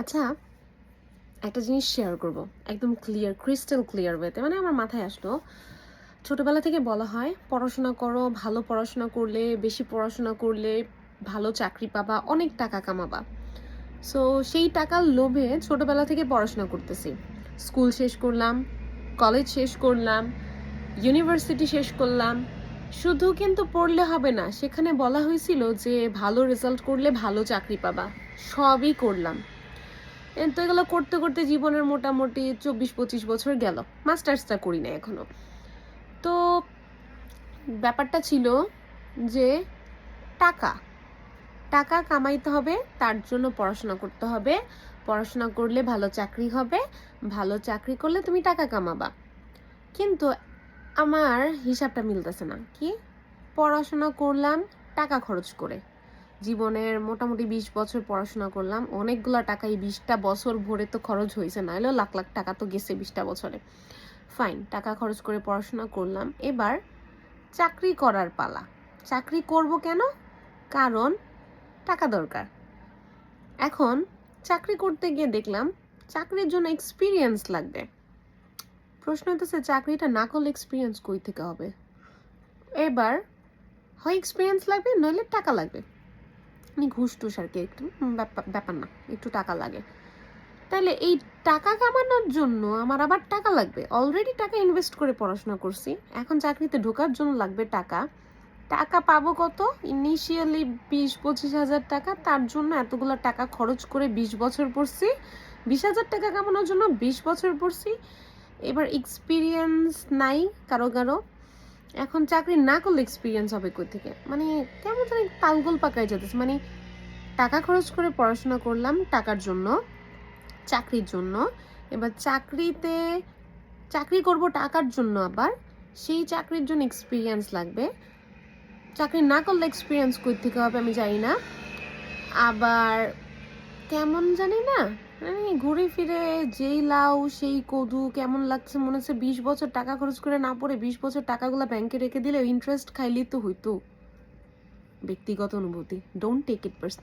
আচ্ছা একটা জিনিস শেয়ার করব। একদম ক্লিয়ার ক্রিস্টাল ক্লিয়ার ওয়েতে মানে আমার মাথায় আসলো, ছোটবেলা থেকে বলা হয়, পড়াশোনা করো, ভালো পড়াশোনা করলে, বেশি পড়াশোনা করলে ভালো চাকরি পাবা, অনেক টাকা কামাবা। সো সেই টাকার লোভে ছোটবেলা থেকে পড়াশোনা করতেছি। স্কুল শেষ করলাম কলেজ শেষ করলাম ইউনিভার্সিটি শেষ করলাম। শুধু কিন্তু পড়লে হবে না, সেখানে বলা হয়েছিল যে ভালো রেজাল্ট করলে ভালো চাকরি পাবা। সবই করলাম। তো এগুলো করতে করতে জীবনের মোটামুটি চব্বিশ পঁচিশ বছর গেল। মাস্টার্সটা করি না এখনও। তো ব্যাপারটা ছিল যে টাকা টাকা কামাইতে হবে, তার জন্য পড়াশোনা করতে হবে। পড়াশোনা করলে ভালো চাকরি হবে, ভালো চাকরি করলে তুমি টাকা কামাবা। কিন্তু আমার হিসাবটা মিলতেছে না। কি? পড়াশোনা করলাম টাকা খরচ করে। জীবনের মোটামুটি বিশ বছর পড়াশোনা করলাম। অনেকগুলো টাকা এই বিশটা বছর ভরে তো খরচ হয়েছে না হলেও লাখ লাখ টাকা তো গেছে বিশটা বছরে। ফাইন টাকা খরচ করে পড়াশোনা করলাম। এবার চাকরি করার পালা। চাকরি করব কেন? কারণ টাকা দরকার। এখন চাকরি করতে গিয়ে দেখলাম, চাকরির জন্য এক্সপিরিয়েন্স লাগবে। প্রশ্ন হতেছে চাকরিটা না করলে এক্সপিরিয়েন্স কই থেকে হবে? এবার হয় এক্সপিরিয়েন্স লাগবে, নইলে টাকা লাগবে। ঘুষ টুস আর কি, একটু ব্যাপার না, একটু টাকা লাগে। তাহলে এই টাকা কামানোর জন্য আমার আবার টাকা লাগবে। অলরেডি টাকা ইনভেস্ট করে পড়াশোনা করছি, এখন চাকরিতে ঢোকার জন্য লাগবে টাকা। টাকা পাবো কত? ইনিশিয়ালি বিশ, পঁচিশ হাজার টাকা, তার জন্য এতগুলো টাকা খরচ করে বিশ বছর পড়ছি। বিশ হাজার টাকা কামানোর জন্য বিশ বছর পড়ছি। এবার এক্সপিরিয়েন্স নাই, কারও কারও। এখন চাকরি না করলে এক্সপিরিয়েন্স হবে কই থেকে মানে কেমন জানি তালগোল পাকায় যেতেছে মানে টাকা খরচ করে পড়াশোনা করলাম টাকার জন্য, চাকরির জন্য। এবার চাকরিতে, চাকরি করব টাকার জন্য আবার, সেই চাকরির জন্য এক্সপিরিয়েন্স লাগবে। চাকরি না করলে এক্সপিরিয়েন্স কই থেকে হবে আমি জানি না। আবার কেমন জানি না ঘুরে ফিরে, যেই লাউ, সেই কদু, কেমন লাগছে মনে হচ্ছে বিশ বছর টাকা খরচ করে না পড়ে বিশ বছর টাকাগুলো ব্যাংকে রেখে দিলে ইন্টারেস্ট খাইলেই তো হইতো। ব্যক্তিগত অনুভূতি ডোন্ট টেক ইট পার্সোনাল